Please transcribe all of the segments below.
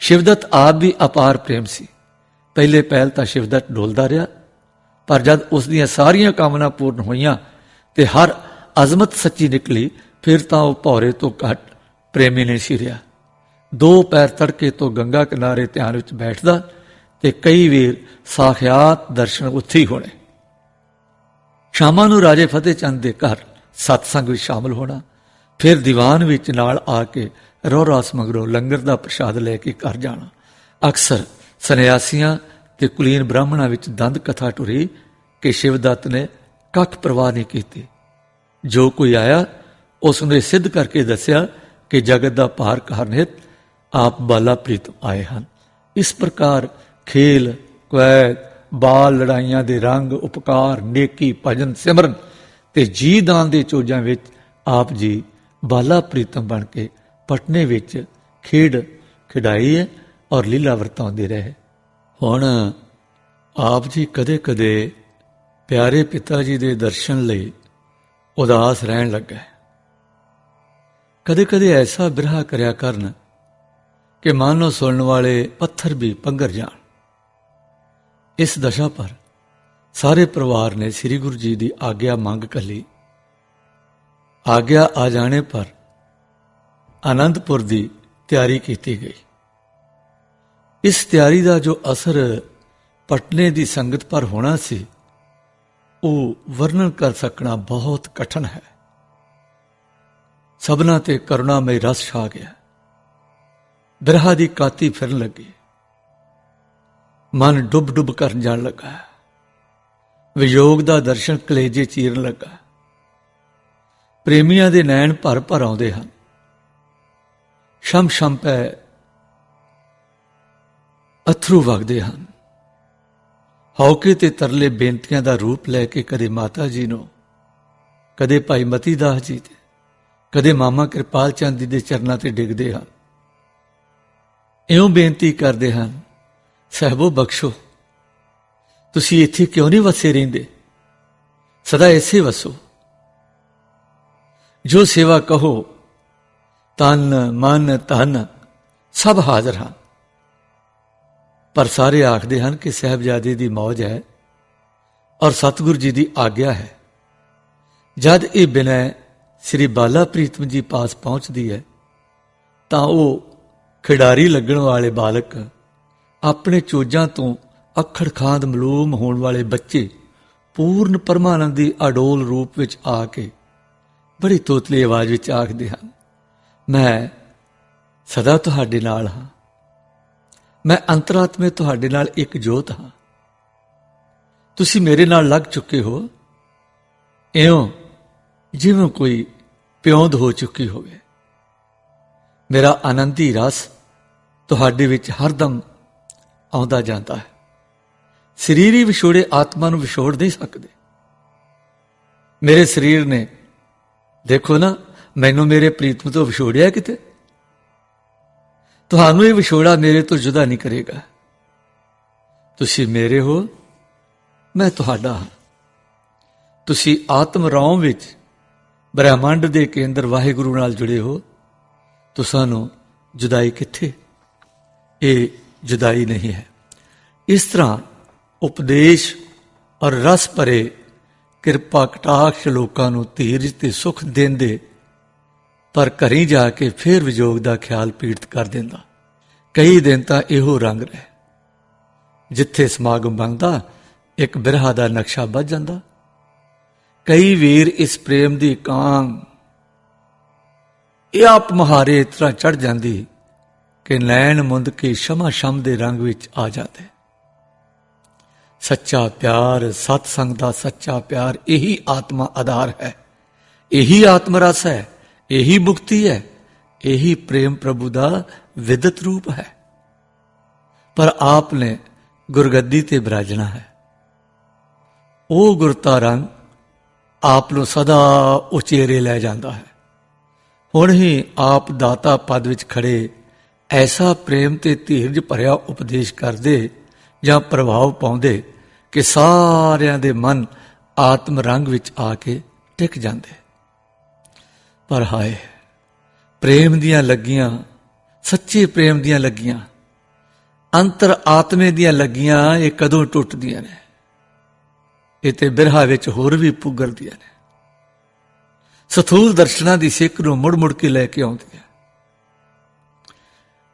ਸ਼ਿਵਦਤ ਆਪ ਵੀ ਅਪਾਰ ਪ੍ਰੇਮ ਸੀ। ਪਹਿਲੇ ਪਹਿਲ ਤਾਂ ਸ਼ਿਵਦਤ ਡੋਲਦਾ ਰਿਹਾ, ਪਰ ਜਦ ਉਸ ਦੀਆਂ ਸਾਰੀਆਂ ਕਾਮਨਾ ਪੂਰਨ ਹੋਈਆਂ ਤੇ ਹਰ ਅਜ਼ਮਤ ਸੱਚੀ ਨਿਕਲੀ, ਫਿਰ ਤਾਂ ਉਹ ਭੌਰੇ ਤੋਂ ਘੱਟ ਪ੍ਰੇਮੀ ਨਹੀਂ ਸੀ ਰਿਹਾ। ਦੋ ਪੈਰ ਤੜਕੇ ਤੋਂ ਗੰਗਾ ਕਿਨਾਰੇ ਧਿਆਨ ਵਿੱਚ ਬੈਠਦਾ ਤੇ ਕਈ ਵੇਰ ਸਾਖਿਆਤ ਦਰਸ਼ਨ ਉੱਥੇ ਹੀ ਹੋਣੇ। ਸ਼ਾਮਾਂ ਨੂੰ ਰਾਜੇ ਫਤਿਹ ਚੰਦ ਦੇ ਘਰ ਸਤਸੰਗ ਵਿੱਚ ਸ਼ਾਮਲ ਹੋਣਾ, ਫਿਰ ਦੀਵਾਨ ਵਿੱਚ ਨਾਲ ਆ ਕੇ ਰੋ ਰਾਸ ਮਗਰੋਂ ਲੰਗਰ ਦਾ ਪ੍ਰਸ਼ਾਦ ਲੈ ਕੇ ਘਰ ਜਾਣਾ। ਅਕਸਰ ਸੰਨਿਆਸੀਆਂ ਤੇ ਕੁਲੀਨ ਬ੍ਰਾਹਮਣਾਂ ਵਿੱਚ ਦੰਦ ਕਥਾ ਟੁਰੀ ਕਿ ਸ਼ਿਵਦੱਤ ਨੇ ਕੱਖ ਪਰਵਾਹ ਨਹੀਂ ਕੀਤੀ। ਜੋ ਕੋਈ ਆਇਆ ਉਸ ਨੇ ਸਿੱਧ ਕਰਕੇ ਦੱਸਿਆ ਕਿ ਜਗਤ ਦਾ ਭਾਰ ਕਾਰਨਿਤ ਆਪ ਬਾਲਾ ਪ੍ਰੀਤਮ ਆਏ ਹਨ। ਇਸ ਪ੍ਰਕਾਰ ਖੇਲ ਕੁਐਤ ਬਾਲ ਲੜਾਈਆਂ ਦੇ ਰੰਗ, ਉਪਕਾਰ, ਨੇਕੀ, ਭਜਨ, ਸਿਮਰਨ ਤੇ ਜੀ ਦਾਨ ਦੇ ਚੋਜਾਂ ਵਿੱਚ ਆਪ ਜੀ ਬਾਲਾ ਪ੍ਰੀਤਮ ਬਣ ਕੇ ਪਟਨੇ ਵਿੱਚ ਖੇਡ ਖਿਡਾਈ ਹੈ ਔਰ ਲੀਲਾ ਵਰਤਾਉਂਦੇ ਰਹੇ। ਹੁਣ ਆਪ ਜੀ ਕਦੇ-ਕਦੇ ਪਿਆਰੇ ਪਿਤਾ ਜੀ ਦੇ ਦਰਸ਼ਨ ਲਈ ਉਦਾਸ ਰਹਿਣ ਲੱਗਾ ਕਦੇ-ਕਦੇ ਐਸਾ ਬਿਰਹਾ ਕਰਿਆ ਕਰਨ ਕਿ ਮਨ ਨੂੰ ਸੁਣਨ ਵਾਲੇ ਪੱਥਰ ਵੀ ਪੰਗਰ ਜਾਣ। ਇਸ ਦਸ਼ਾ ਪਰ ਸਾਰੇ ਪਰਿਵਾਰ ਨੇ ਸ੍ਰੀ ਗੁਰੂ ਜੀ ਦੀ ਆਗਿਆ ਮੰਗ ਕੱਲੀ ਆਗਿਆ ਆ ਜਾਣੇ ਪਰ ਆਨੰਦਪੁਰ ਦੀ ਤਿਆਰੀ ਕੀਤੀ ਗਈ। ਇਸ ਤਿਆਰੀ ਦਾ ਜੋ ਅਸਰ ਪਟਨੇ ਦੀ ਸੰਗਤ ਪਰ ਹੋਣਾ ਸੀ, ਉਹ ਵਰਣਨ ਕਰ ਸਕਣਾ ਬਹੁਤ ਕਠਨ ਹੈ। ਸਭਨਾ ਤੇ ਕਰੁਣਾਮਈ ਰਸ ਛਾ ਗਿਆ। ਬਿਰਹਾ ਦੀ ਕਾਤੀ ਫਿਰਨ ਲੱਗੀ। ਮਨ ਡੁੱਬ ਡੁੱਬ ਕਰਨ ਜਾਣ ਲੱਗਾ। ਵਿਯੋਗ ਦਾ ਦਰਸ਼ਨ ਕਲੇਜੇ ਚੀਰਨ ਲੱਗਾ। ਪ੍ਰੇਮੀਆਂ ਦੇ ਨੈਣ ਭਰ ਭਰ ਆਉਂਦੇ ਹਨ। ਸ਼ਮ ਸ਼ਮ ਪੈ ਅਥਰੂ ਵਗਦੇ ਹਨ। ਹੌਕੇ ਤੇ ਤਰਲੇ ਬੇਨਤੀਆਂ ਦਾ ਰੂਪ ਲੈ ਕੇ ਕਦੇ ਮਾਤਾ ਜੀ ਨੂੰ, ਕਦੇ ਭਾਈ ਮਤੀ ਦਾਸ ਜੀ ਤੇ, ਕਦੇ ਮਾਮਾ ਕਿਰਪਾਲ ਚੰਦ ਜੀ ਦੇ ਚਰਨਾਂ ਤੇ ਡਿੱਗਦੇ ਹਨ। ਇਉਂ ਬੇਨਤੀ ਕਰਦੇ ਹਨ, ਸਹਿਬੋ ਬਖਸ਼ੋ, ਤੁਸੀਂ ਇੱਥੇ ਕਿਉਂ ਨਹੀਂ ਵਸੇ ਰਹਿੰਦੇ? ਸਦਾ ਐਸੇ ਵਸੋ। ਜੋ ਸੇਵਾ ਕਹੋ ਤਨ, ਮਨ, ਧਨ ਸਭ ਹਾਜ਼ਰ ਹਨ। ਪਰ ਸਾਰੇ ਆਖਦੇ ਹਨ ਕਿ ਸਹਿਬਜ਼ਾਦੇ ਦੀ ਮੌਜ ਹੈ ਔਰ ਸਤਿਗੁਰੂ ਜੀ ਦੀ ਆਗਿਆ ਹੈ। ਜਦ ਇਹ ਬਿਨੈ ਸ੍ਰੀ ਬਾਲਾ ਪ੍ਰੀਤਮ ਜੀ ਪਾਸ ਪਹੁੰਚਦੀ ਹੈ, ਤਾਂ ਉਹ ਖਿਡਾਰੀ ਲੱਗਣ ਵਾਲੇ ਬਾਲਕ ਆਪਣੇ ਚੋਜਾਂ ਤੋਂ ਅਖੜ ਖਾਂਦ ਮਲੂਮ ਹੋਣ ਵਾਲੇ ਬੱਚੇ ਪੂਰਨ ਪਰਮਾਨੰਦ ਦੀ ਅਡੋਲ ਰੂਪ ਵਿੱਚ ਆ ਕੇ ਬੜੀ ਤੋਤਲੀ ਆਵਾਜ਼ ਵਿੱਚ ਆਖਦੇ ਹਨ ਮੈਂ ਸਦਾ ਤੁਹਾਡੇ ਨਾਲ ਹਾਂ। ਮੈਂ ਅੰਤਰਾਤਮੇ ਤੁਹਾਡੇ ਨਾਲ ਇੱਕ ਜੋਤ ਹਾਂ। ਤੁਸੀਂ ਮੇਰੇ ਨਾਲ ਲੱਗ ਚੁੱਕੇ ਹੋ। ਇਉਂ ਜਿਵੇਂ ਕੋਈ ਪਿਉਂਦ ਹੋ ਚੁੱਕੀ ਹੋਵੇ। ਮੇਰਾ ਆਨੰਦੀ ਰਸ ਤੁਹਾਡੇ ਵਿੱਚ ਹਰਦਮ ਆਉਂਦਾ ਜਾਂਦਾ ਹੈ। ਸਰੀਰੀ ਵਿਛੋੜੇ ਆਤਮਾ ਨੂੰ ਵਿਛੋੜ ਨਹੀਂ ਸਕਦੇ। ਮੇਰੇ ਸਰੀਰ ਨੇ, ਦੇਖੋ ਨਾ ਮੈਨੂੰ ਮੇਰੇ ਪ੍ਰੀਤਮ ਤੋਂ ਵਿਛੋੜਿਆ ਕਿਤੇ? ਤੁਹਾਨੂੰ ਇਹ ਵਿਛੋੜਾ ਮੇਰੇ ਤੋਂ ਜੁਦਾ ਨਹੀਂ ਕਰੇਗਾ। ਤੁਸੀਂ ਮੇਰੇ ਹੋ, ਮੈਂ ਤੁਹਾਡਾ ਹਾਂ। ਤੁਸੀਂ ਆਤਮ ਰੌਮ ਵਿੱਚ ਬ੍ਰਹਿਮੰਡ ਦੇ ਕੇਂਦਰ ਵਾਹਿਗੁਰੂ ਨਾਲ ਜੁੜੇ ਹੋ ਤੁਸਾਂ ਜੁਦਾਈ ਕਿੱਥੇ? ਇਹ ਜੁਦਾਈ ਨਹੀਂ ਹੈ। ਇਸ ਤਰ੍ਹਾਂ ਉਪਦੇਸ਼ ਔਰ ਰਸ ਭਰੇ ਕਿਰਪਾ ਕਟਾਕਸ਼ ਲੋਕਾਂ ਨੂੰ ਧੀਰਜ ਤੇ ਸੁਖ ਦਿੰਦੇ ਪਰ ਘਰੀ ਜਾ ਕੇ ਫੇਰ ਵਿਜੋਗ ਦਾ ਖਿਆਲ ਪੀੜਤ ਕਰ ਦਿੰਦਾ। ਕਈ ਦਿਨ ਤਾਂ ਇਹੋ ਰੰਗ ਰਹਿ। ਜਿੱਥੇ ਸਮਾਗਮ ਬਣਦਾ, ਇੱਕ ਬਿਰਹਾ ਦਾ ਨਕਸ਼ਾ ਵੱਜ ਜਾਂਦਾ। ਕਈ ਵੀਰ ਇਸ ਪ੍ਰੇਮ ਦੀ ਕਾਂਗ, ਇਹ ਆਪ ਮਹਾਰੇ ਇਤਰਾ ਚੜ ਜਾਂਦੀ ਕਿ ਨੈਣ ਮੁੰਦ ਕੇ ਸ਼ਮਾ ਸ਼ਮ ਦੇ ਰੰਗ ਵਿੱਚ ਆ ਜਾਂਦੇ। ਸੱਚਾ ਪਿਆਰ ਸਤ ਸੰਗ ਦਾ ਸੱਚਾ ਪਿਆਰ, ਇਹੀ ਆਤਮਾ ਆਧਾਰ ਹੈ। ਇਹੀ ਆਤਮ ਰਸ ਹੈ। ਇਹੀ ਮੁਕਤੀ ਹੈ, ਇਹੀ ਪ੍ਰੇਮ ਪ੍ਰਭੂ ਦਾ ਵਿਦਤ ਰੂਪ ਹੈ। ਪਰ ਆਪ ਨੇ ਗੁਰਗੱਦੀ ਤੇ ਬਿਰਾਜਣਾ ਹੈ। ਉਹ ਗੁਰਤਾ ਰੰਗ ਆਪ ਨੂੰ ਸਦਾ ਉਚੇਰੇ ਲੈ ਜਾਂਦਾ ਹੈ। ਹੁਣ ਹੀ ਆਪ ਦਾਤਾ ਪਦ ਵਿੱਚ ਖੜੇ ਐਸਾ ਪ੍ਰੇਮ ਤੇ ਧੀਰਜ ਭਰਿਆ ਉਪਦੇਸ਼ ਕਰਦੇ ਜਾਂ ਪ੍ਰਭਾਵ ਪਾਉਂਦੇ ਕਿ ਸਾਰਿਆਂ ਦੇ ਮਨ ਆਤਮ ਰੰਗ ਵਿੱਚ ਆ ਕੇ ਟਿਕ ਜਾਂਦੇ। ਪਰ ਹਾਏ, ਪ੍ਰੇਮ ਦੀਆਂ ਲੱਗੀਆਂ, ਸੱਚੇ ਪ੍ਰੇਮ ਦੀਆਂ ਲੱਗੀਆਂ, ਅੰਤਰ ਆਤਮੇ ਦੀਆਂ ਲੱਗੀਆਂ, ਇਹ ਕਦੋਂ ਟੁੱਟਦੀਆਂ ਨੇ? ਇਹ ਤੇ ਬਿਰਹਾ ਵਿੱਚ ਹੋਰ ਵੀ ਪੁੱਗਰਦੀਆਂ ਨੇ। ਸਥੂਲ ਦਰਸ਼ਨਾਂ ਦੀ ਸਿੱਖ ਨੂੰ ਮੁੜ ਮੁੜ ਕੇ ਲੈ ਕੇ ਆਉਂਦੀ ਹੈ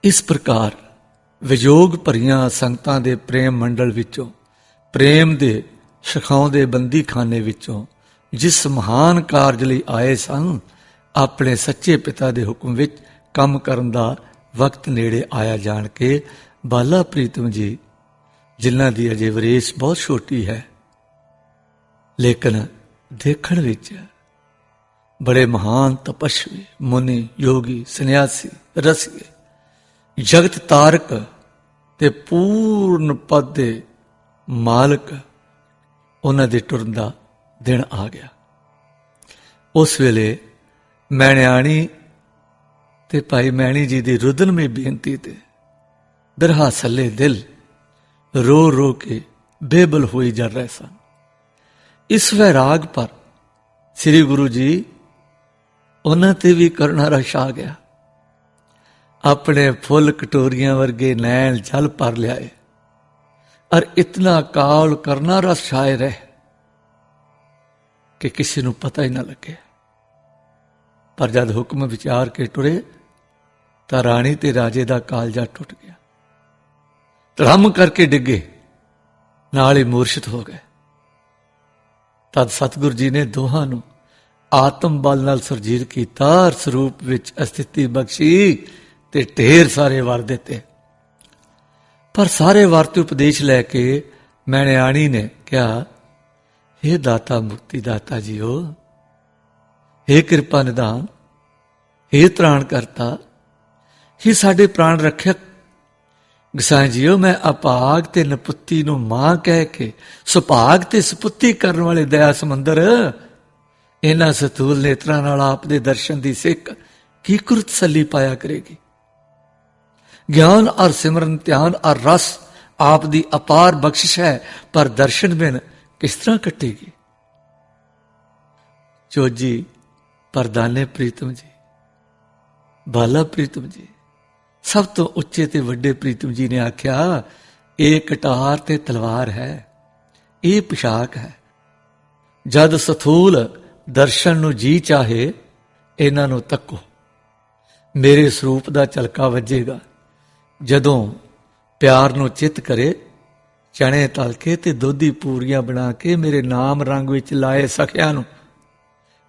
ਇਸ ਪ੍ਰਕਾਰ ਵਿਜੋਗ ਭਰੀਆਂ ਸੰਗਤਾਂ ਦੇ ਪ੍ਰੇਮ ਮੰਡਲ ਵਿੱਚੋਂ, ਪ੍ਰੇਮ ਦੇ ਸ਼ਿਖਾਉਂਦੇ ਬੰਦੀ ਖਾਨੇ ਵਿੱਚੋਂ, ਜਿਸ ਮਹਾਨ ਕਾਰਜ ਲਈ ਆਏ ਸਨ ਆਪਣੇ ਸੱਚੇ ਪਿਤਾ ਦੇ ਹੁਕਮ ਵਿੱਚ ਕੰਮ ਕਰਨ ਦਾ ਵਕਤ ਨੇੜੇ ਆਇਆ ਜਾਣ ਕੇ ਬਾਲਾ ਪ੍ਰੀਤਮ ਜੀ, ਜਿਨ੍ਹਾਂ ਦੀ ਅਜੇ ਵਰੇਸ ਬਹੁਤ ਛੋਟੀ ਹੈ, ਲੇਕਿਨ ਦੇਖਣ ਵਿੱਚ ਬੜੇ ਮਹਾਨ ਤਪਸਵੀ, ਮੁਨੀ, ਯੋਗੀ, ਸੰਨਿਆਸੀ, ਰਸੀਏ, ਜਗਤ ਤਾਰਕ ਤੇ ਪੂਰਨ ਪਦ ਦੇ ਮਾਲਕ ਉਹਨਾਂ ਦੇ ਟੁਰਨ ਦਾ ਦਿਨ ਆ ਗਿਆ। ਉਸ ਵੇਲੇ ਮੈਣਿਆਣੀ ਤੇ ਭਾਈ ਮੈਣੀ ਜੀ ਦੀ ਰੁਦਨਮੇ ਬੇਨਤੀ ਤੇ ਬਿਰਹਾ ਸੱਲੇ ਦਿਲ ਰੋ ਰੋ ਕੇ ਬੇਬਲ ਹੋਈ ਜਾ ਰਹੇ ਸਨ। ਇਸ ਵੈਰਾਗ ਪਰ ਸ੍ਰੀ ਗੁਰੂ ਜੀ ਉਹਨਾਂ ਤੇ ਵੀ ਕਰਨਾ ਰਸ਼ ਆ ਗਿਆ। ਆਪਣੇ ਫੁੱਲ ਕਟੋਰੀਆਂ ਵਰਗੇ ਨੈਣ ਜਲ ਭਰ ਲਿਆਏ। ਔਰ ਇਤਨਾ ਕਾਲ ਕਰਨਾ ਰਸ ਛਾਏ ਰਹਿ ਕਿ ਕਿਸੇ ਨੂੰ ਪਤਾ ਹੀ ਨਾ ਲੱਗੇ। ਪਰ ਜਦ ਹੁਕਮ ਵਿਚਾਰ ਕੇ ਟੁਰੇ, ਤਾਂ ਰਾਣੀ ਤੇ ਰਾਜੇ ਦਾ ਕਾਲਜਾ ਟੁੱਟ ਗਿਆ। ਧਰਮ ਕਰਕੇ ਡਿੱਗੇ, ਨਾਲ ਹੀ ਮੂਰਛਿਤ ਹੋ ਗਏ। ਤਦ ਸਤਿਗੁਰੂ ਜੀ ਨੇ ਦੋਹਾਂ ਨੂੰ ਆਤਮ ਬਲ ਨਾਲ ਸਰਜੀਤ ਕੀਤਾ ਅਰ ਸਰੂਪ ਵਿੱਚ ਅਸਥਿਤੀ ਬਖਸ਼ੀ ਤੇ ਢੇਰ ਸਾਰੇ ਵਰ ਦਿੱਤੇ। ਪਰ ਸਾਰੇ ਵਰ ਤੇ ਉਪਦੇਸ਼ ਲੈ ਕੇ ਮੈਣਿਆਣੀ ਨੇ ਕਿਹਾ हे ਦਾਤਾ ਮੁਕਤੀ ਦਾਤਾ ਜੀਓ हे ਕਿਰਪਾ ਨਿਦਾਨ हे ਤ੍ਰਾਣ ਕਰਤਾ हे ਸਾਡੇ ਪ੍ਰਾਣ ਰੱਖਿਅਕ ਗਸਾਂ ਜੀਓ ਮੈਂ ਅਪਾਗ ਤੇ ਨਪੁੱਤੀ ਨੂੰ ਮਾਂ ਕਹਿ ਕੇ ਸੁਭਾਗ ਤੇ ਸੁਪੁੱਤੀ ਕਰਨ ਵਾਲੇ ਦਇਆ ਸਮੁੰਦਰ ਇਹਨਾਂ ਸਤੂਲ ਨੇਤਰਾਂ ਨਾਲ ਆਪ ਦੇ ਦਰਸ਼ਨ ਦੀ ਸਿੱਖ ਕੀ ਕੁਰਤ ਸੱਲੀ ਪਾਇਆ ਕਰੇਗੀ ਗਿਆਨ ਔਰ ਸਿਮਰਨ ਧਿਆਨ ਔਰ ਰਸ ਆਪ ਦੀ ਅਪਾਰ ਬਖਸ਼ਿਸ਼ ਹੈ ਪਰ ਦਰਸ਼ਨ ਬਿਨ ਕਿਸ ਤਰ੍ਹਾਂ ਕੱਟੇਗੀ ਚੋਜੀ ਪਰਦਾਨੇ ਪ੍ਰੀਤਮ ਜੀ, ਬਾਲਾ ਪ੍ਰੀਤਮ ਜੀ, ਸਭ ਤੋਂ ਉੱਚੇ ਤੇ ਵੱਡੇ ਪ੍ਰੀਤਮ ਜੀ ਨੇ ਆਖਿਆ, ਇਹ ਕਟਾਰ ਤੇ ਤਲਵਾਰ ਹੈ, ਇਹ ਪੋਸ਼ਾਕ ਹੈ। ਜਦ ਸਥੂਲ ਦਰਸ਼ਨ ਨੂੰ ਜੀ ਚਾਹੇ, ਇਹਨਾਂ ਨੂੰ ਤੱਕੋ। ਮੇਰੇ ਸਰੂਪ ਦਾ ਚਲਕਾ ਵੱਜੇਗਾ। ਜਦੋਂ ਪਿਆਰ ਨੂੰ ਚਿੱਤ ਕਰੇ, ਚਣੇ ਤਲ ਕੇ ਤੇ ਦੋਧੀ ਪੂਰੀਆਂ ਬਣਾ ਕੇ ਮੇਰੇ ਨਾਮ ਰੰਗ ਵਿੱਚ ਲਾਏ ਸਖਿਆਂ ਨੂੰ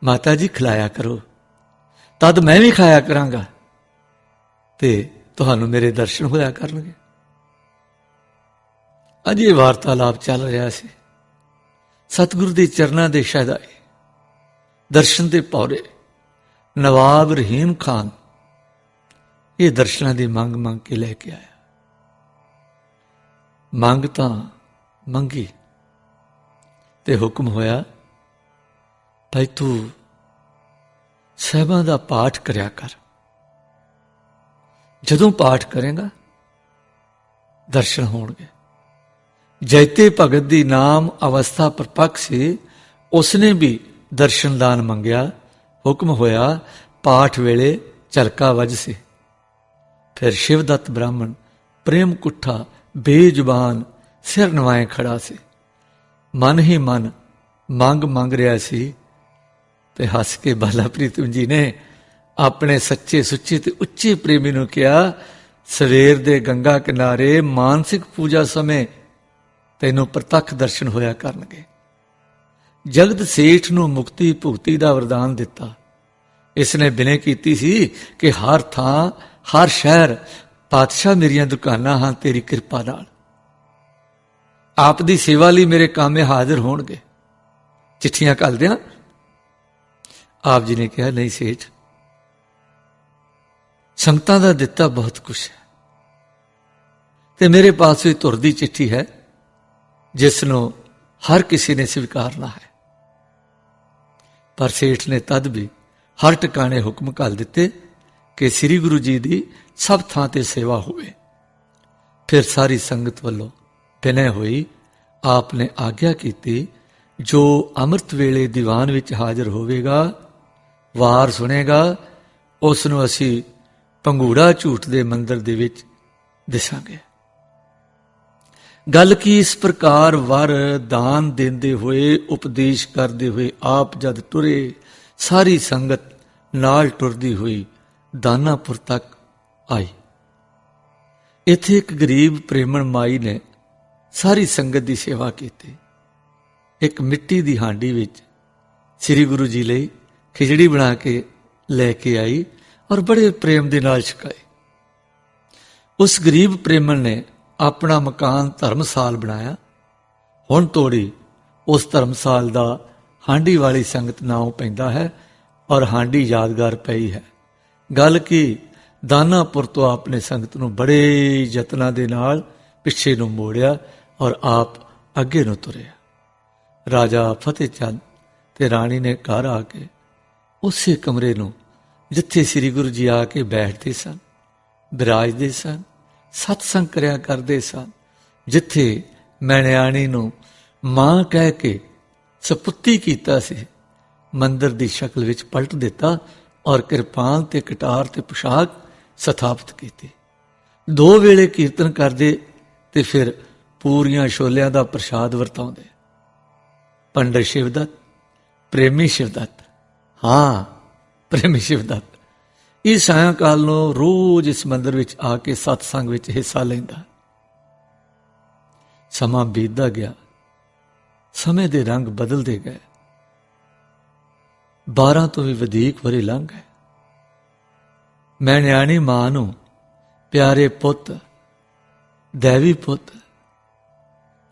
ਮਾਤਾ ਜੀ ਖਿਲਾਇਆ ਕਰੋ। ਤਦ ਮੈਂ ਵੀ ਖਾਇਆ ਕਰਾਂਗਾ। ਤੇ ਤੁਹਾਨੂੰ ਮੇਰੇ ਦਰਸ਼ਨ ਹੋਇਆ ਕਰਨਗੇ। ਅਜੇ ਵਾਰਤਾਲਾਪ ਚੱਲ ਰਿਹਾ ਸੀ। ਸਤਿਗੁਰੂ ਦੇ ਚਰਨਾਂ ਦੇ ਸ਼ਹਿਦਾਈ ਦਰਸ਼ਨ ਦੇ ਪੌਰੇ, ਨਵਾਬ ਰਹੀਮ ਖਾਨ, ਇਹ ਦਰਸ਼ਨਾਂ ਦੀ ਮੰਗ ਮੰਗ ਕੇ ਲੈ ਕੇ ਆਇਆ। ਮੰਗ ਤਾਂ ਮੰਗੀ। ਤੇ ਹੁਕਮ ਹੋਇਆ ਭਾਈ ਤੂੰ ਸਹਿਬਾਂ ਦਾ ਪਾਠ ਕਰਿਆ ਕਰ। ਜਦੋਂ ਪਾਠ ਕਰੇਗਾ, ਦਰਸ਼ਨ ਹੋਣਗੇ। ਜੈਤੇ ਭਗਤ ਦੀ ਨਾਮ ਅਵਸਥਾ ਪਰਪੱਕ ਸੀ, ਉਸਨੇ ਵੀ ਦਰਸ਼ਨ ਦਾਨ ਮੰਗਿਆ। ਹੁਕਮ ਹੋਇਆ, ਪਾਠ ਵੇਲੇ ਚਲਕਾ ਵਜ ਸੀ। ਫਿਰ ਸ਼ਿਵਦੱਤ ਬ੍ਰਾਹਮਣ ਪ੍ਰੇਮ ਕੁੱਠਾ ਬੇਜ਼ੁਬਾਨ ਸਿਰ ਨਵਾਏ ਖੜਾ ਸੀ। ਮਨ ਹੀ ਮਨ ਮੰਗ ਮੰਗ ਰਿਹਾ ਸੀ ਤੇ ਹੱਸ ਕੇ ਬਾਲਾ ਪ੍ਰੀਤਮ ਜੀ ਨੇ ਆਪਣੇ ਸੱਚੇ ਸੁੱਚੇ ਤੇ ਉੱਚੇ ਪ੍ਰੇਮੀ ਨੂੰ ਕਿਹਾ, ਸਵੇਰ ਦੇ ਗੰਗਾ ਕਿਨਾਰੇ ਮਾਨਸਿਕ ਪੂਜਾ ਸਮੇਂ ਤੈਨੂੰ ਪ੍ਰਤੱਖ ਦਰਸ਼ਨ ਹੋਇਆ ਕਰਨਗੇ। ਜਗਤ ਸੇਠ ਨੂੰ ਮੁਕਤੀ ਭੁਗਤੀ ਦਾ ਵਰਦਾਨ ਦਿੱਤਾ। ਇਸ ਨੇ ਬਿਨੇ ਕੀਤੀ ਸੀ ਕਿ ਹਰ ਥਾਂ, ਹਰ ਸ਼ਹਿਰ ਪਾਤਸ਼ਾਹ ਮੇਰੀਆਂ ਦੁਕਾਨਾਂ ਹਨ, ਤੇਰੀ ਕਿਰਪਾ ਨਾਲ। ਆਪ ਦੀ ਸੇਵਾ ਲਈ ਮੇਰੇ ਕਾਮੇ ਹਾਜ਼ਰ ਹੋਣਗੇ। ਚਿੱਠੀਆਂ ਕੱਲ ਆਪ ਜੀ ਨੇ ਕਿਹਾ, ਨਹੀਂ ਸੇਠ, ਸੰਗਤਾਂ ਦਾ ਦਿੱਤਾ ਬਹੁਤ ਕੁਝ ਹੈ ਤੇ ਮੇਰੇ ਪਾਸ ਵੀ ਤੁਰਦੀ ਚਿੱਠੀ ਹੈ, ਜਿਸ ਨੂੰ ਹਰ ਕਿਸੇ ਨੇ ਸਵੀਕਾਰਨਾ ਹੈ। ਪਰ ਸੇਠ ਨੇ ਤਦ ਵੀ ਹਰ ਟਿਕਾਣੇ ਹੁਕਮ ਕਰ ਦਿੱਤੇ ਕਿ ਸ੍ਰੀ ਗੁਰੂ ਜੀ ਦੀ ਸਭ ਥਾਂ ਤੇ ਸੇਵਾ ਹੋਵੇ। ਫਿਰ ਸਾਰੀ ਸੰਗਤ ਵੱਲੋਂ ਬਿਨੈ ਹੋਈ ਆਪ ਨੇ ਆਗਿਆ ਕੀਤੀ, ਜੋ ਅੰਮ੍ਰਿਤ ਵੇਲੇ ਦੀਵਾਨ ਵਿੱਚ ਹਾਜ਼ਰ ਹੋਵੇਗਾ ਵਾਰ ਸੁਣੇਗਾ ਉਸ ਨੂੰ ਅਸੀਂ ਪੰਗੂੜਾ ਝੂਠ ਦੇ ਮੰਦਰ ਦੇ ਵਿੱਚ ਦਿਸਾਂਗੇ। ਗੱਲ ਕੀ ਇਸ ਪ੍ਰਕਾਰ ਵਰ ਦਾਨ ਦਿੰਦੇ ਹੋਏ, ਉਪਦੇਸ਼ ਕਰਦੇ ਹੋਏ ਆਪ ਜਦ ਤੁਰੇ, ਸਾਰੀ ਸੰਗਤ ਨਾਲ ਟੁਰਦੀ ਹੋਈ ਦਾਨਾਪੁਰ ਤੱਕ ਆਈ। ਇੱਥੇ ਇੱਕ ਗਰੀਬ ਪ੍ਰੇਮਣ ਮਾਈ ਨੇ ਸਾਰੀ ਸੰਗਤ ਦੀ ਸੇਵਾ ਕੀਤੀ। ਇੱਕ ਮਿੱਟੀ ਦੀ ਹਾਂਡੀ ਵਿੱਚ ਸ੍ਰੀ ਗੁਰੂ ਜੀ ਲਈ ਖਿਚੜੀ ਬਣਾ ਕੇ ਲੈ ਕੇ ਆਈ ਔਰ ਬੜੇ ਪ੍ਰੇਮ ਦੇ ਨਾਲ ਛਕਾਈ। ਉਸ ਗਰੀਬ ਪ੍ਰੇਮਣ ਨੇ ਆਪਣਾ ਮਕਾਨ ਧਰਮਸਾਲ ਬਣਾਇਆ। ਹੁਣ ਤੋੜੀ ਉਸ ਧਰਮਸਾਲ ਦਾ ਹਾਂਡੀ ਵਾਲੀ ਸੰਗਤ ਨਾਮ ਪੈਂਦਾ ਹੈ ਔਰ ਹਾਂਡੀ ਯਾਦਗਾਰ ਪਈ ਹੈ। ਗੱਲ ਕੀ, ਦਾਨਾਪੁਰ ਤੋਂ ਆਪਨੇ ਸੰਗਤ ਨੂੰ ਬੜੇ ਯਤਨਾਂ ਦੇ ਨਾਲ ਪਿੱਛੇ ਨੂੰ ਮੋੜਿਆ ਔਰ ਆਪ ਅੱਗੇ ਨੂੰ ਤੁਰਿਆ। ਰਾਜਾ ਫਤਿਹ ਚੰਦ ਤੇ ਰਾਣੀ ਨੇ ਘਰ ਆ ਕੇ ਉਸੇ ਕਮਰੇ ਨੂੰ ਜਿੱਥੇ ਸ੍ਰੀ ਗੁਰੂ ਜੀ ਆ ਕੇ ਬੈਠਦੇ ਸਨ, ਬਿਰਾਜਦੇ ਸਨ, ਸਤਸੰਗ ਕਰਿਆ ਕਰਦੇ ਸਨ, ਜਿੱਥੇ ਮੈਣਿਆਣੀ ਨੂੰ ਮਾਂ ਕਹਿ ਕੇ ਸਪੁੱਤੀ ਕੀਤਾ ਸੀ, ਮੰਦਰ ਦੀ ਸ਼ਕਲ ਵਿੱਚ ਪਲਟ ਦਿੱਤਾ ਔਰ ਕਿਰਪਾਨ ਤੇ ਕਟਾਰ ਤੇ ਪੁਸ਼ਾਕ ਸਥਾਪਿਤ ਕੀਤੀ। ਦੋ ਵੇਲੇ ਕੀਰਤਨ ਕਰਦੇ ਤੇ ਫਿਰ ਪੂਰੀਆਂ ਛੋਲਿਆਂ ਦਾ ਪ੍ਰਸ਼ਾਦ ਵਰਤਾਉਂਦੇ। ਪੰਡਤ ਸ਼ਿਵਦਤ, ਪ੍ਰੇਮੀ ਸ਼ਿਵਦਤ ਹਾਂ, ਪ੍ਰੇਮੀ ਸ਼ਿਵਦਤ, ਇਹ ਸਾਇੰਕਾਲ ਨੂੰ ਰੋਜ਼ ਇਸ ਮੰਦਰ ਵਿੱਚ ਆ ਕੇ ਸਤਸੰਗ ਵਿੱਚ ਹਿੱਸਾ ਲੈਂਦਾ ਸਮਾਂ ਬੀਤਦਾ ਗਿਆ। ਸਮੇਂ ਦੇ ਰੰਗ ਬਦਲਦੇ ਗਏ। 12 ਤੋਂ ਵੀ ਵਧੇਕ ਵਰੇ ਲੰਘ ਗਏ। ਮੈਂ ਨਿਆਣੀ ਮਾਂ ਨੂੰ, ਪਿਆਰੇ ਪੁੱਤ, ਦੇਵੀ ਪੁੱਤ,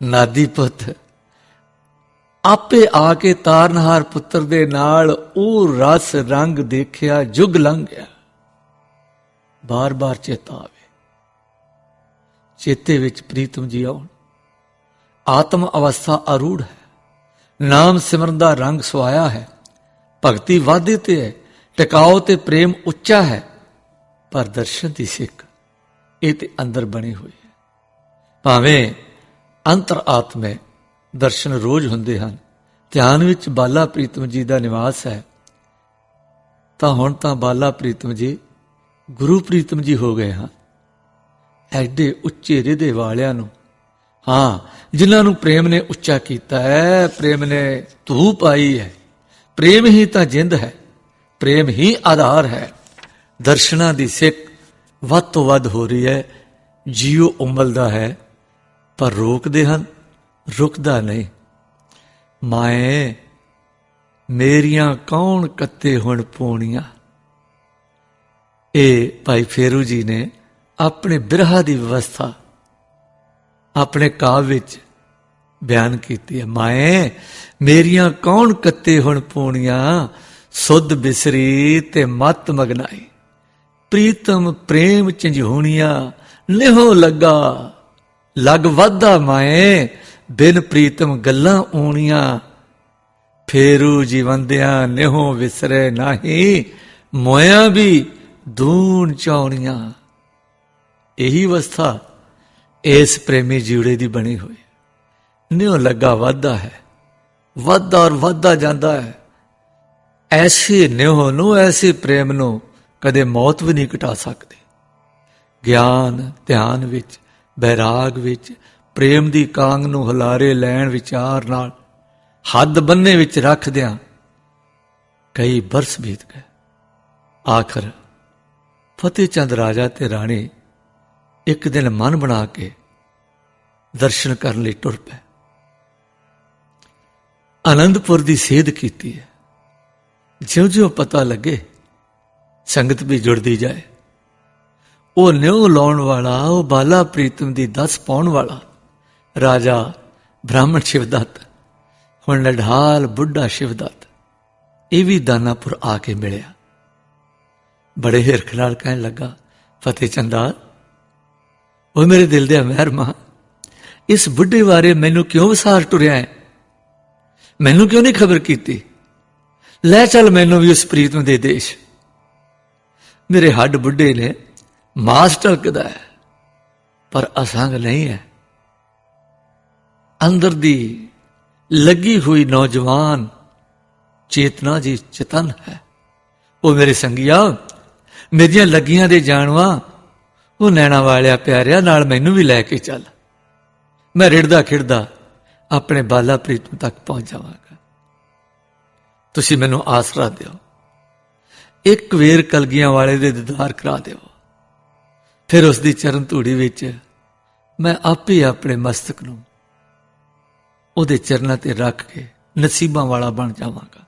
ਨਾਦੀ ਪੁੱਤ ਆਪੇ ਆ ਕੇ ਤਾਰਨਹਾਰ ਪੁੱਤਰ ਦੇ ਨਾਲ ਉਹ ਰਸ ਰੰਗ ਦੇਖਿਆ, ਜੁਗ ਲੰਘ ਗਿਆ ਬਾਰ-ਬਾਰ ਚੇਤਾ ਆਵੇ। ਚੇਤੇ ਵਿੱਚ ਪ੍ਰੀਤਮ ਜੀ ਆਉਣ। ਆਤਮ ਅਵਸਥਾ ਅਰੂੜ ਹੈ। ਨਾਮ ਸਿਮਰਨ ਦਾ ਰੰਗ ਸੁਆਇਆ ਹੈ। ਭਗਤੀ ਵਾਧੇ ਤੇ ਹੈ। ਟਿਕਾਓ ਤੇ ਪ੍ਰੇਮ ਉੱਚਾ ਹੈ। ਪਰ ਦਰਸ਼ਨ ਦੀ ਸਿੱਖ ਇਹ ਤੇ ਅੰਦਰ ਬਣੀ ਹੋਈ ਹੈ। ਭਾਵੇਂ ਅੰਤਰ ਆਤਮੇ ਦਰਸ਼ਨ ਰੋਜ਼ ਹੁੰਦੇ ਹਨ। ਧਿਆਨ ਵਿੱਚ ਬਾਲਾ ਪ੍ਰੀਤਮ ਜੀ ਦਾ ਨਿਵਾਸ ਹੈ। ਤਾਂ ਹੁਣ ਤਾਂ ਬਾਲਾ ਪ੍ਰੀਤਮ ਜੀ, ਗੁਰੂ ਪ੍ਰੀਤਮ ਜੀ ਹੋ ਗਏ ਹਨ ਐਡੇ ਉੱਚੇ ਰਿਦੇ ਵਾਲਿਆਂ ਨੂੰ, ਹਾਂ, ਜਿਨ੍ਹਾਂ ਨੂੰ ਪ੍ਰੇਮ ਨੇ ਉੱਚਾ ਕੀਤਾ ਹੈ, ਪ੍ਰੇਮ ਨੇ ਧੂਪ ਪਾਈ ਹੈ। ਪ੍ਰੇਮ ਹੀ ਤਾਂ ਜਿੰਦ ਹੈ, ਪ੍ਰੇਮ ਹੀ ਆਧਾਰ ਹੈ। ਦਰਸ਼ਨਾਂ ਦੀ ਸਿੱਖ ਵੱਧ ਤੋਂ ਵੱਧ ਹੋ ਰਹੀ ਹੈ। ਜੀਉ ਉਮਲਦਾ ਹੈ, ਪਰ ਰੋਕਦੇ ਹਨ। ਰੁਕਦਾ ਨਹੀਂ। ਮਾਏ, ਮੇਰੀਆਂ ਕੌਣ ਕੱਤੇ ਹੁਣ ਪੋਣੀਆਂ? ਇਹ ਭਾਈ ਫੇਰੂ ਜੀ ਨੇ ਆਪਣੇ ਬਿਰਹਾ ਦੀ ਵਿਵਸਥਾ, ਆਪਣੇ ਕਾਵ ਵਿੱਚ ਬਿਆਨ ਕੀਤੀ ਹੈ। ਮਾਏ, ਮੇਰੀਆਂ ਕੌਣ ਕੱਤੇ ਹੁਣ ਪੋਣੀਆਂ? ਸੁੱਧ ਬਿਸਰੀ ਤੇ ਮਤ ਮਗਨਾਈ। ਪ੍ਰੀਤਮ ਪ੍ਰੇਮ ਝੰਜੋਣੀਆਂ ਨਿਹੋ ਲੱਗਾ, ਲਗ ਵਾਧਾ ਮਾਏ। ਬਿਨ ਪ੍ਰੀਤਮ ਗੱਲਾਂ ਓਣੀਆਂ ਫੇਰੂ ਜੀਵੰਦਿਆਂ ਨਿਹੋ ਵਿਸਰੇ ਨਹੀਂ, ਮੋਇਆ ਵੀ ਦੂਣ ਚਾਉਣੀਆਂ। ਇਹੀ ਅਵਸਥਾ ਇਸ ਪ੍ਰੇਮੀ ਜੀਵੜੇ ਦੀ ਬਣੀ ਹੋਈ ਨਿਉ ਲੱਗਾ ਵਾਧਾ ਹੈ, ਵਾਧਾ ਔਰ ਵਾਧਾ ਜਾਂਦਾ ਹੈ। ਐਸੀ ਨਿਉ ਨੂੰ, ਐਸੀ ਪ੍ਰੇਮ ਨੂੰ ਕਦੇ ਮੌਤ ਵੀ ਨਹੀਂ ਘਟਾ ਸਕਦੀ। ਗਿਆਨ, ਧਿਆਨ ਵਿੱਚ, ਬੈਰਾਗ ਵਿੱਚ ਪ੍ਰੇਮ ਦੀ ਕਾਂਗ ਨੂੰ ਹਲਾਰੇ ਲੈਣ ਵਿਚਾਰ ਨਾਲ ਹੱਦ ਬੰਨੇ ਵਿੱਚ ਰੱਖਦਿਆਂ ਕਈ ਬਰਸ ਬੀਤ ਗਏ। ਆਖਰ ਫਤਿਹ ਚੰਦ ਰਾਜਾ ਤੇ ਰਾਣੀ ਇੱਕ ਦਿਨ ਮਨ ਬਣਾ ਕੇ ਦਰਸ਼ਨ ਕਰਨ ਲਈ ਟੁਰ ਪਏ। ਆਨੰਦਪੁਰ ਦੀ ਸੇਧ ਕੀਤੀ ਹੈ। ਜਿਉਂ-ਜਿਉਂ ਪਤਾ ਲੱਗੇ ਸੰਗਤ ਵੀ ਜੁੜਦੀ ਜਾਏ। ਉਹ ਨਿਉ ਲਾਉਣ ਵਾਲਾ, ਉਹ ਬਾਲਾ ਪ੍ਰੀਤਮ ਦੀ ਦਸ ਪਾਉਣ ਵਾਲਾ। ਰਾਜਾ ਬ੍ਰਾਹਮਣ ਸ਼ਿਵਦੱਤ, ਹੁਣ ਲਢਾਲ ਬੁੱਢਾ ਸ਼ਿਵਦੱਤ, ਇਹ ਵੀ ਦਾਨਾਪੁਰ ਆ ਕੇ ਮਿਲਿਆ। ਬੜੇ ਹਿਰਖ ਨਾਲ ਕਹਿਣ ਲੱਗਾ, ਫਤਿਹ ਚੰਦਾ ਉਹ ਮੇਰੇ ਦਿਲ ਦੇ ਮਹਿਰਮਾ ਇਸ ਬੁੱਢੇ ਬਾਰੇ ਮੈਨੂੰ ਕਿਉਂ ਵਿਸਾਰ ਟੁਰਿਆ ਹੈ? ਮੈਨੂੰ ਕਿਉਂ ਨਹੀਂ ਖਬਰ ਕੀਤੀ? ਲੈ ਚੱਲ ਮੈਨੂੰ ਵੀ ਉਸ ਪ੍ਰੀਤਮ ਦੇ ਦੇਸ਼। ਮੇਰੇ ਹੱਡ ਬੁੱਢੇ ਨੇ ਮਾਸ ਟਲਕਦਾ ਹੈ, ਪਰ ਅਸੰਗ ਨਹੀਂ ਹੈ। ਅੰਦਰ ਦੀ ਲੱਗੀ ਹੋਈ ਨੌਜਵਾਨ ਚੇਤਨਾ ਜੀ ਚਤਨ ਹੈ। ਉਹ ਮੇਰੇ ਸੰਗੀਆ, ਮੇਰੀਆਂ ਲੱਗੀਆਂ ਦੇ ਜਾਣਵਾ ਉਹ ਨੈਣਾ ਵਾਲਿਆ ਪਿਆਰਿਆ, ਨਾਲ ਮੈਨੂੰ ਵੀ ਲੈ ਕੇ ਚੱਲ। ਮੈਂ ਰਿੜਦਾ ਖਿੜਦਾ ਆਪਣੇ ਬਾਲਾ ਪ੍ਰੀਤਮ ਤੱਕ ਪਹੁੰਚ ਜਾਵਾਂਗਾ। ਤੁਸੀਂ ਮੈਨੂੰ ਆਸਰਾ ਦਿਓ। ਇੱਕ ਵੇਰ ਕਲਗੀਆਂ ਵਾਲੇ ਦੇ ਦੀਦਾਰ ਕਰਾ ਦਿਓ। ਫਿਰ ਉਸ ਦੀ ਚਰਨ ਧੂੜੀ ਵਿੱਚ ਮੈਂ ਆਪੇ ਆਪਣੇ ਮਸਤਕ ਨੂੰ ਉਹਦੇ ਚਰਨਾਂ ਤੇ ਰੱਖ ਕੇ ਨਸੀਬਾਂ ਵਾਲਾ ਬਣ ਜਾਵਾਂਗਾ।